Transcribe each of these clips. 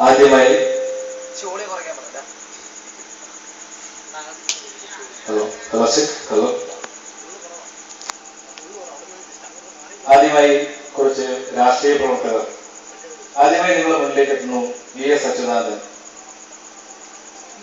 ആദ്യമായി hello hello hello. ആദ്യമായി കുറച്ച് രാഷ്ട്രീയ പ്രവർത്തകർ. ആദ്യമായി നിങ്ങളുടെ മുന്നിലേക്ക് എത്തുന്നു വി എസ് അച്യുതാനന്ദൻ.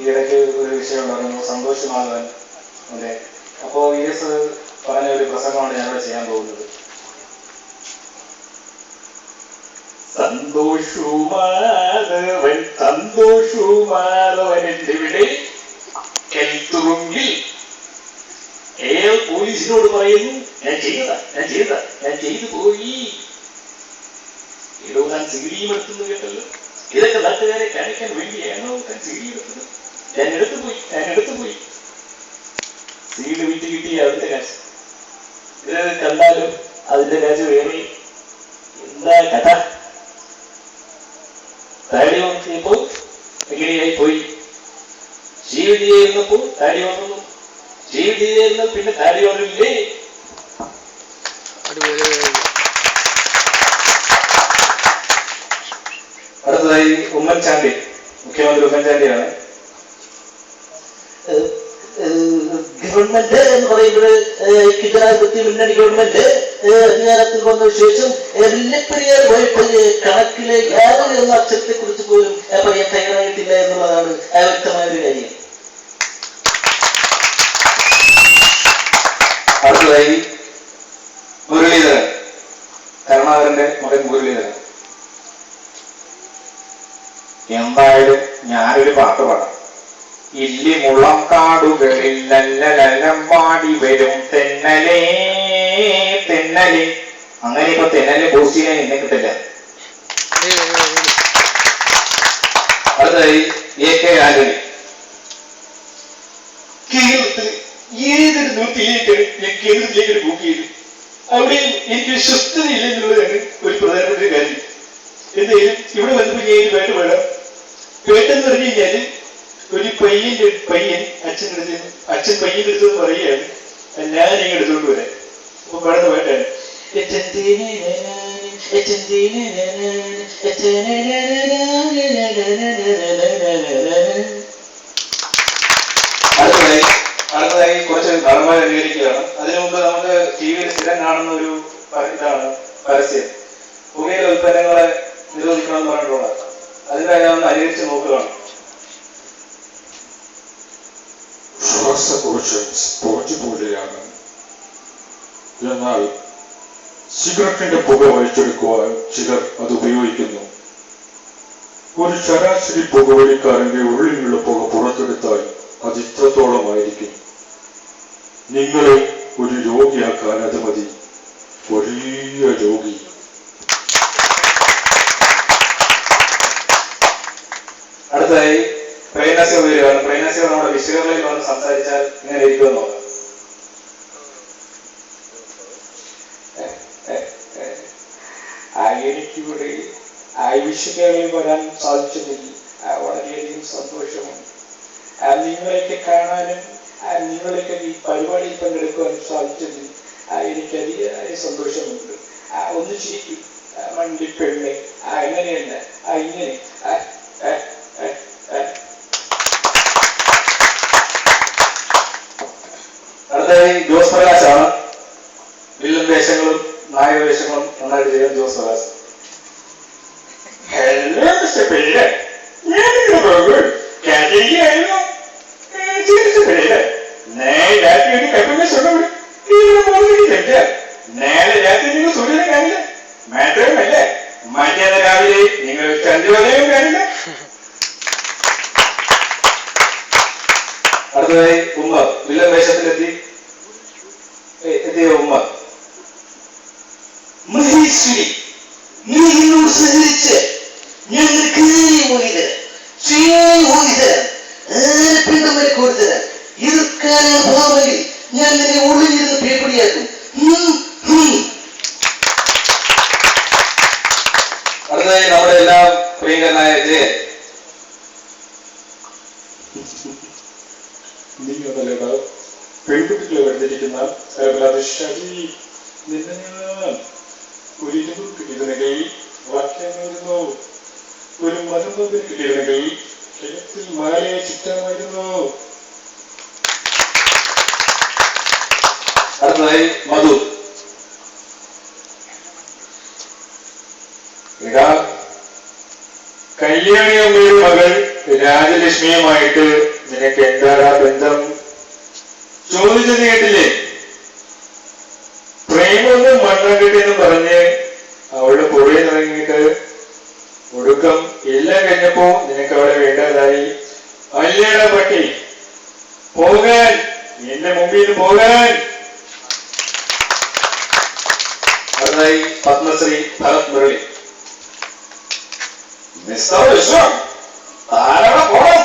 ഈയിടയ്ക്ക് ഒരു വിഷയം ഉണ്ടായിരുന്നു സന്തോഷമാകാൻ. അതെ. അപ്പോ വി എസ് പറഞ്ഞ ഒരു പ്രസംഗമാണ് ഞാനിവിടെ ചെയ്യാൻ പോകുന്നത്. സന്തോഷവുമാതവൻ സന്തോഷുമാധവൻ എന്നിവിടെ കെൽത്തുറുങ്കിൽ. പോലീസിനോട് പറയുന്നു ഞാൻ ചെയ്ത ഞാൻ ചെയ്ത ഞാൻ ചെയ്തു പോയി. ഏതോ താൻ സിഗിരിയും എടുത്തെന്ന് കേട്ടല്ലോ. ഇതൊക്കെ നാട്ടുകാരെ കാണിക്കാൻ വേണ്ടിയാണോ താൻ സിഗിരി എടുത്തത് ഞാൻ എടുത്തു പോയി ഞാൻ എടുത്തു പോയി. സീഡ് വിറ്റ് കിട്ടിയ അതിന്റെ കാശ്. ഇത് കണ്ടാലും അതിന്റെ കാശ് വേറെ. എന്താ കഥ? താടി വന്നപ്പോൾ എങ്ങനെയായി പോയി ജീവിതമായിരുന്നപ്പോ താടി വന്നു ജീവിതമായിരുന്ന പിന്നെ താടി വന്നില്ലേ അടുത്തതായി ഉമ്മൻചാണ്ടി മുഖ്യമന്ത്രി ഉമ്മൻചാണ്ടിയാണ്. ഗവൺമെന്റ് എന്ന് പറയുന്നത് ജനാധിപത്യ മുന്നണി ഗവൺമെന്റ് അധികാരത്തിൽ വന്ന ശേഷം മുല്ലപ്പെരിയാർ വഴിപ്പതി കണക്കിലെ യാതൊരു എന്ന അക്ഷരത്തെ കുറിച്ച് പോലും പറയാൻ തയ്യാറായിട്ടില്ല എന്നുള്ളതാണ് വ്യക്തമായ ഒരു കാര്യം. അടുത്തതായി മുരളീധരൻ കരുണാകരന്റെ മകൻ മുരളീധരൻ. എന്തായാലും ഞാനൊരു പാട്ട് പാടാം. ഇല്ലി മുളം കാടുകളിൽ നല്ല ലലം പാടി വരും തെന്നലേ തെന്നലേ. അങ്ങനെ ഇപ്പൊ തെന്നലെ പോസ്റ്റ് ചെയ്യാൻ എന്നെ കിട്ടില്ല. അടുത്തതായി ഒരു ഇവിടെ വന്നപ്പോൾ ഞാൻ വേണ്ട വേണം പാടാം. പറഞ്ഞു കഴിഞ്ഞാൽ ഒരു പയ്യന്റെ പയ്യൻ അച്ഛന്റെ അടുത്ത് അച്ഛൻ പയ്യന്റെ അടുത്ത് പറയുകയാണ് ഞാൻ ഇങ്ങനെ എടുത്തുകൊണ്ട് വരാം അപ്പൊ പാടുന്ന പാട്ടാണ് അടുത്തതായി കുറച്ച് ധർമ്മം അനുകരിക്കുകയാണ് അതിനു മുമ്പ് നമുക്ക് ടി വിയിൽ സ്ഥിരം കാണുന്ന ഒരു ഇതാണ് പരസ്യം പുകയിലെ ഉൽപ്പന്നങ്ങളെ നിരോധിക്കണമെന്ന് പറഞ്ഞിട്ടുള്ള അതിന്റെ ഒന്ന് അനുകരിച്ച് നോക്കുകയാണ് ശ്വാസകോശ സ്പോഞ്ച് പോലെയാണ് എന്നാൽ സിഗരറ്റിന്റെ പുക വലിച്ചെടുക്കുവാൻ ചിലർ അത് ഉപയോഗിക്കുന്നു. ഒരു ശരാശരി പുകവലിക്കാരന്റെ ഉള്ളിലുള്ള പുക പുറത്തെടുത്താൽ അത് ഇത്രത്തോളമായിരിക്കും. നിങ്ങളെ ഒരു രോഗിയാക്കാൻ അത് മതി. വലിയ രോഗി. അടുത്തതായി പ്രേനസ്യ വരികയാണ് പ്രേനസ്യ നമ്മുടെ വിശകലനയിൽ വന്ന് സംസാരിച്ചാൽ ഇങ്ങനെ ഇരിക്കുമെന്ന് നോക്കാം. എനിക്കിവിടെ വിഷുകളിൽ വരാൻ സാധിച്ചതിൽ വളരെയധികം സന്തോഷമുണ്ട്. നിങ്ങളെയൊക്കെ കാണാനും ആ, നിങ്ങളെയൊക്കെ ഈ പരിപാടിയിൽ പങ്കെടുക്കുവാനും സാധിച്ചതിൽ എനിക്കധികമായ സന്തോഷമുണ്ട്. ഒന്ന് ചിരിക്കും പെണ്ണ് ആ എങ്ങനെയല്ല ആ ഇങ്ങനെ ആ, ആ, ആ, ആ. അടുത്തതായി ജോസ് പ്രകാശാണ് വില്ലൻ വേഷങ്ങളും നായക വേഷങ്ങളും നന്നായിട്ട് ചെയ്യാൻ ജോസ് ഹലോ മിസ്റ്റർ കാണില്ല? അടുത്തതായി ഉമ്മ വില്ലൻ വേഷത്തിലെത്തി. എത്തിയ ഉമ്മ? മഹേശ്വരി നീ എന്നോട് സഹകരിച്ച് ഞാൻ നിനക്ക് മോഹിതരാം ശ്രീയായി മോഹിതരാം ആരപ്പിണ്ടം വരെ കൊടുത്തരാം എതിർക്കാനാണ് ഭാവമെങ്കിൽ ഞാൻ നിന്നെ ഉള്ളിലിരുന്ന് പേപ്പടിയാക്കും മലമ്പതിന് കിട്ടിയിരുന്നെങ്കിൽ കിഴത്തിൽ മാലയെ ചുറ്റാമായിരുന്നു അടുത്തതായി മധു. ഇതാ കല്യാണി അമ്മയുടെ മകൾ രാജലക്ഷ്മിയുമായിട്ട് നിനക്ക് എന്താടാ ബന്ധം? ചോദിച്ചത് കേട്ടില്ലേ? മിസ്റ്റർ വിശ്വം താരവിടെ പോണം.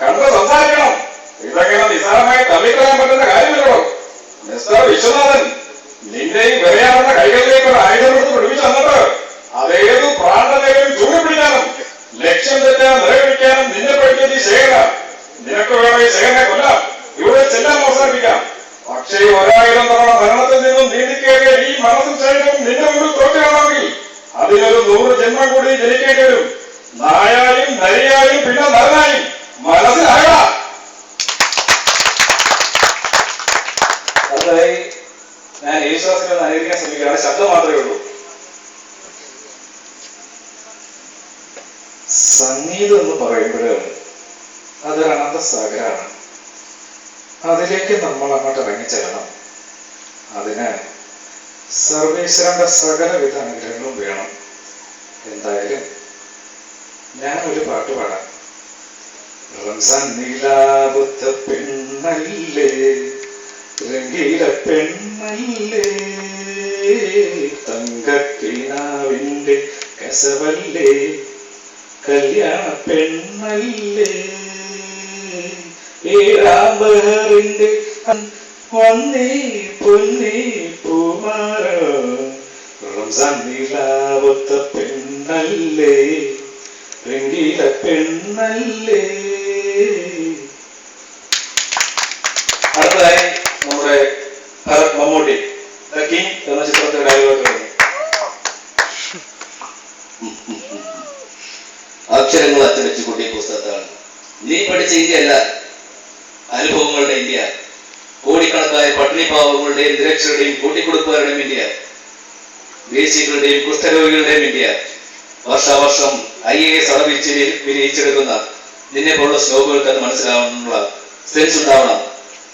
കണ്ട് സംസാരിക്കണം. ഇതൊക്കെ നിസ്സാരമായി തള്ളിക്കളയാൻ പറ്റുന്ന കാര്യമല്ലോ. മിസ്റ്റർ വിശ്വനാഥൻ നിന്റെയും വിറയാവുന്ന കൈകളിലേക്ക് ഒരു ആയുധം എടുത്ത് പിടിപ്പിച്ചു തന്നിട്ട് അതേത് പ്രാണനേലും ചൂടിപ്പിടിക്കാനും ലക്ഷ്യം തെറ്റാൻ നിറവേറ്റാനും നിന്നെ പഠിക്കുന്ന ശേഖര. നിനക്ക് വേണം ഈ ശേഖരനെ കൊല്ലാം. ഇവിടെ ചെല്ലാൻ അവസാനിപ്പിക്കാം പക്ഷേ ഒരായിരം തവണ മരണത്തിൽ നിന്നും നീന്തിക്കേറിയ ഈ മനസ്സും ശരീരവും നിന്റെ മുമ്പിൽ തോറ്റുകയാണെങ്കിൽ അതിനൊരു നൂറ് ജന്മം കൂടി ജനിക്കേണ്ടി വരും. നായായും നരിയായും പിന്നെ നരനായും മനസ്സിലായ ഞാൻ യേശുദാസിനെ അനുകരിക്കാൻ ശ്രമിക്കുകയാണ്. ശബ്ദം മാത്രമേ ഉള്ളൂ. സംഗീതം എന്ന് പറയുമ്പോൾ അതൊരു അനന്തസാഗരാണ്. അതിലേക്ക് നമ്മൾ അങ്ങോട്ട് ഇറങ്ങിച്ചെല്ലണം അതിന് സർവേശ്വരന്റെ സകലവിധ അനുഗ്രഹങ്ങളും വേണം. എന്തായാലും ഞാൻ ഒരു പാട്ട് പാടാം. റംസാൻ പെണ്ണല്ലേ രംഗീല പെണ്ണല്ലേ തങ്കക്കിനാവിന്റെ കസവല്ലേ കല്യാണ പെണ്ണല്ലേ ഏഴാമ്പഹറിന്റെ ഒന്നേ പൊന്നേ പൂമാറ. റംസാൻ നീലാവത്ത പെണ്ണല്ലേ രംഗീല പെണ്ണല്ലേ അടുത്തതായി നമ്മുടെ മമ്മൂട്ടി ദ കിങ് എന്ന ചിത്രത്തിന്റെ ഡയലോഗ് അക്ഷരങ്ങൾ അച്ചടിച്ചു കൂട്ടിയ പുസ്തകത്താണ്. നീ പഠിച്ച ഇന്ത്യ അല്ല അനുഭവങ്ങളുടെ ഇന്ത്യ. കോടിക്കണക്കായ പട്ടിണി പാവങ്ങളുടെയും നിരക്ഷരുടെയും കൂട്ടിക്കൊടുപ്പുകാരുടെയും ഇന്ത്യ. ദേശീയങ്ങളുടെയും കുഷ്ഠരോഗികളുടെയും ഇന്ത്യ. വർഷാവർഷം ഐ എ എസ് അടവിച്ച് വിനയിച്ചെടുക്കുന്ന നിന്നെ പോലുള്ള ശ്ലോകങ്ങൾക്ക് അത് മനസ്സിലാവാനുള്ള സെൻസ് ഉണ്ടാവണം.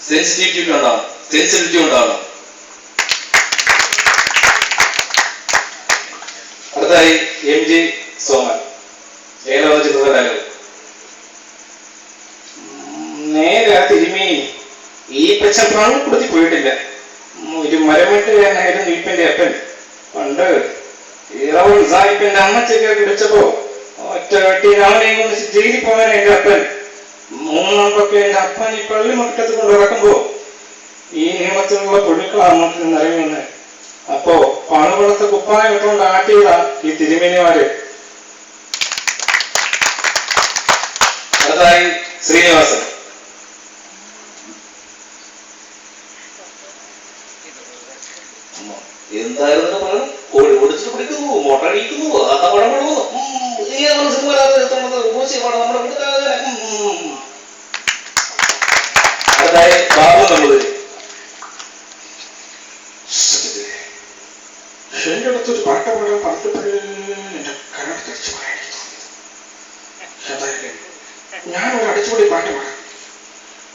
സെൻസിറ്റിവിറ്റി ഉണ്ടാവണം. സെൻസിറ്റിവിറ്റി ഉണ്ടാവണം. അടുത്തായി എം ജി സോമൻ. ചിത്രത്തിന്റെ ഡയലോഗ് നേരെ തിരുമി ഈ പച്ച കൊടുത്തി പോയിട്ടില്ല. ഒരു മരമെട്ടുകാരനായിരുന്നു ഇപ്പന്റെ അപ്പൻ. പണ്ട് ഇറവൻ സാഹിബിന്റെ അമ്മച്ചൊക്കെ വിളിച്ചപ്പോ ഒറ്റ വെട്ടി അവനെയും കൊണ്ട് ജയിലിൽ പോകാൻ എന്റെ അപ്പൻ. മൂന്നാമ്പൊക്കെ എന്റെ അപ്പൻ ഈ പള്ളിമുറ്റത്ത് കൊണ്ട് ഇറക്കുമ്പോ ഈ നിയമത്തിലുള്ള പുഴുക്കളാണ് ഇറങ്ങി വന്ന്. അപ്പോ പണപുറത്ത് കുപ്പായം ഇട്ടുകൊണ്ട് ആട്ടിയതാ ഈ തിരുമേനിമാര്. അടുത്തായി ശ്രീനിവാസൻ. എന്തായിരുന്നു പിടിക്കുന്നു പറഞ്ഞപ്പോഴേ എന്റെ കരട് തിരിച്ചു പറയാനായി ഏതായാലും ഞാനൊരു അടിച്ചുപൊളി പാട്ട് പാടാം.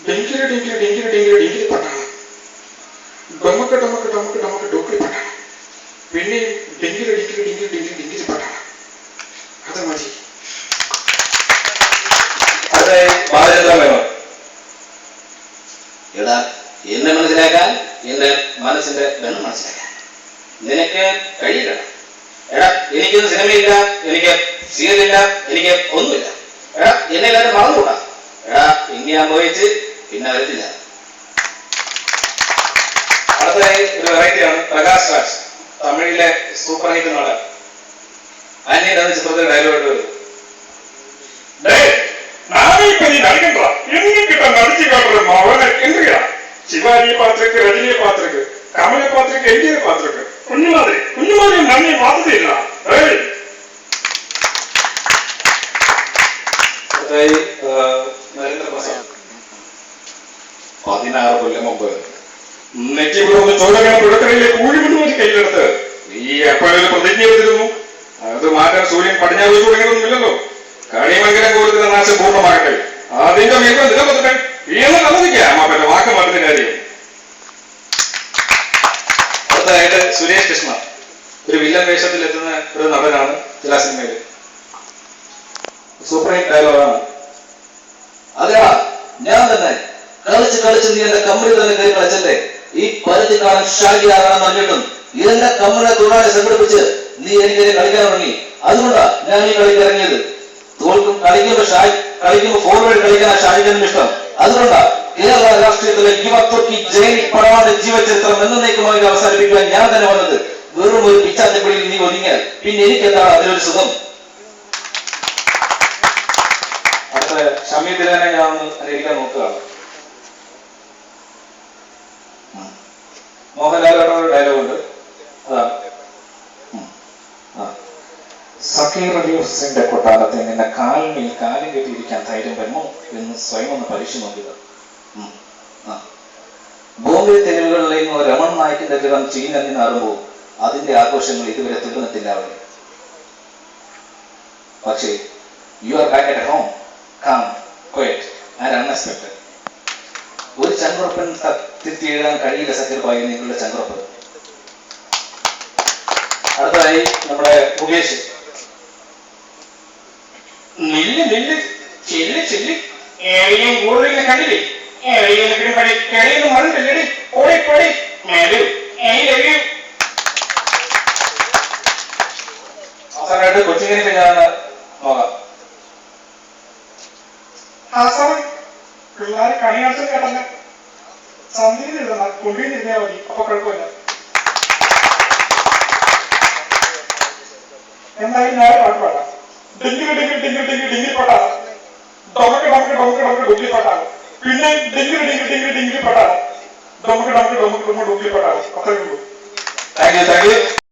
ഡെങ്കിരി ഡെങ്കിരി ഡെങ്കിരി ഡെങ്കിരി ഡെങ്കിരി പാട്ടാണ്. ഡൊമക്ക് ഡൊമക്ക് ഡൊമക്ക് ഡൊമക്ക് ഡോക്കിരി പാട്ടാണ്. പിന്നെ ഡെങ്കിരി ഡെങ്കിരി ഡെങ്കിരി ഡെങ്കിരി ഡെങ്കിരി. പാട്ടാണ് അത് എന്നെ മനസ്സിലാക്കാൻ എന്റെ മനസ്സിന്റെ ബന്ധം മനസ്സിലാക്കാൻ. നിനക്ക് കഴിയില്ല. എടാ എനിക്കൊന്നും സിനിമയില്ല എനിക്ക് സീരിയലില്ല എനിക്ക് ഒന്നുമില്ല. എടാ എന്നെ എല്ലാവരും മറന്നുകൂടാ. എടാ ഇനി ഞാൻ പോയിച്ച് പിന്നെ വരത്തില്ല. അടുത്തതായി ഒരു വെറൈറ്റിയാണ് പ്രകാശ് രാജ്. തമിഴിലെ സൂപ്പർ ഹിറ്റ് നാടൻ ആന്റി എന്ന ചിത്രത്തിൽ ഡയലോഗ് വരും சிவாஜியை பார்த்திருக்கு ரஜினியை பார்த்திருக்கு கமலை பார்த்திருக்கு எம்ஜிஆர் பார்த்திருக்கு குஞ்சு மாதிரி குஞ்சு மாதிரி நன்மை பார்த்தது இல்ல നരേന്ദ്ര പ്രസാദ് പതിനാറ് കൊല്ലം ഒന്ന് ചോദകണ പുഴക്കരയിലെ കൂഴിമുണ്ടുവരി കയ്യിലെടുത്ത് ഈ എപ്പോഴും പ്രതിജ്ഞ എടുത്തിരുന്നു അത് മാറ്റാൻ സൂര്യൻ പടിഞ്ഞാറ് തുടങ്ങിയതൊന്നുമില്ലല്ലോ. കണിമംഗലം കൊടുക്കുന്ന നാശം പൂർണമാകട്ടെ. അതിന്റെ മേഖല നിലനിർത്തട്ടെ. എന്ന് കലതിക്കാം അമ്മാപ്പന്റെ വാക്ക് മാറ്റത്തിന് കാര്യം. അടുത്തതായിട്ട് സുരേഷ് കൃഷ്ണ. ഒരു വില്ലൻ വേഷത്തിൽ എത്തുന്ന ഒരു നടനാണ് ചില സിനിമയിൽ സൂപ്പർ ഹിറ്റ് ഡയലോഗാണ്. അതെടാ ഞാൻ തന്നെ. കളിച്ച് കളിച്ച് നീ എന്റെ കമ്പനി തന്നെ കയറി കളിച്ചല്ലേ? ഈ പരിധി ഷാഗി ആരാണെന്ന് അറിഞ്ഞിട്ടും ഇതെല്ലാം കമ്പനിയെ തൊഴിലാളി സംഘടിപ്പിച്ച് നീ എനിക്കെതിരെ കളിക്കാൻ തുടങ്ങി. അതുകൊണ്ടാ ഞാൻ ഈ കളിക്ക് ഇറങ്ങിയത്. തോൽക്കും കളിക്കുമ്പോ ഷാഹി കളിക്കുമ്പോ ഫോർവേഡ് കളിക്കാൻ ഷാജിക്കാനും ഇഷ്ടം. അതുകൊണ്ടാ കേരള രാഷ്ട്രീയത്തിലെ യുവത്വക്ക് ജയിലിൽ പടവാന്റെ ജീവചരിത്രം എന്നേക്കുമായി അവസാനിപ്പിക്കാൻ ഞാൻ തന്നെ വന്നത്. വെറും ഒരു പിച്ചാത്തിപ്പിടിയിൽ നീ ഒതുങ്ങിയാൽ പിന്നെ എനിക്ക് എന്താണ് അതിലൊരു സുഖം? അത്ര ഷമി ഞാൻ ഒന്ന് അനുകരിക്കാൻ നോക്കുകയാണ്. മോഹൻലാലിന്റെ ഒരു ഡയലോഗ് ഉണ്ട്. അതാണ് സക്കീർ അലി ഹുസൈന്റെ കൊട്ടാരത്തിൽ നിന്നെ കാലിൽ കാലും കെട്ടിയിരിക്കാൻ ധൈര്യം വരുമോ എന്ന് സ്വയം ഒന്ന് പരീക്ഷ നോക്കുക. ഭൂമി തെരുവുകളിലേക്ക് രമൺ നായിക്കിന്റെ ഗ്രഹം ചീഞ്ഞി നാറുമ്പോൾ അതിന്റെ ആഘോഷങ്ങൾ ഇതുവരെ തീർന്നിട്ടില്ല അവർ പക്ഷേ you are back at home come quiet and unexpected ഒരു ചങ്കുറപ്പൻ എഴുതാൻ കഴിയില്ല സക്കീർ ബായി നിങ്ങളുടെ ചങ്കുറപ്പ് അടുത്തതായി നമ്മുടെ മുകേഷ്. നില്ല് നില്ല് ചെല്ല് ചെല്ല്. ഏറിയും കൂടുതലും കണ്ടില്ലേ? ഏറിയും കൊച്ചിങ്ങനെ ഞാൻ നോക്കാം. ആസാമ് പിള്ളേരെ കണി കാണിച്ചത് കേട്ടല്ല സന്ധിയിൽ ഇരുന്ന കുണ്ടിയിൽ ഇരുന്നാ മതി അപ്പൊ കുഴപ്പമില്ല. എന്തായാലും ഞാൻ പാട്ട് പാടാം ഡിങ്കി ഡിങ്കി ഡിങ്കി ഡിങ്കി ഡിങ്കി പാട്ടാണ് ഡൊമക്ക് ഡൊമക്ക് ഡൊമക്ക് ഡൊമക്ക് ഡുഗ്ലി പാട്ടാണ് പിന്നെ ഡിങ്കി ഡിങ്കി ഡിങ്കി ഡിങ്കി പാട്ടാണ് ഡൊമക്ക് ഡൊമക്ക് ഡൊമക്ക് ഡൊമക്ക് ഡുഗ്ലി പാട്ടാണ് അത്രയേ ഉള്ളൂ. Thank you thank you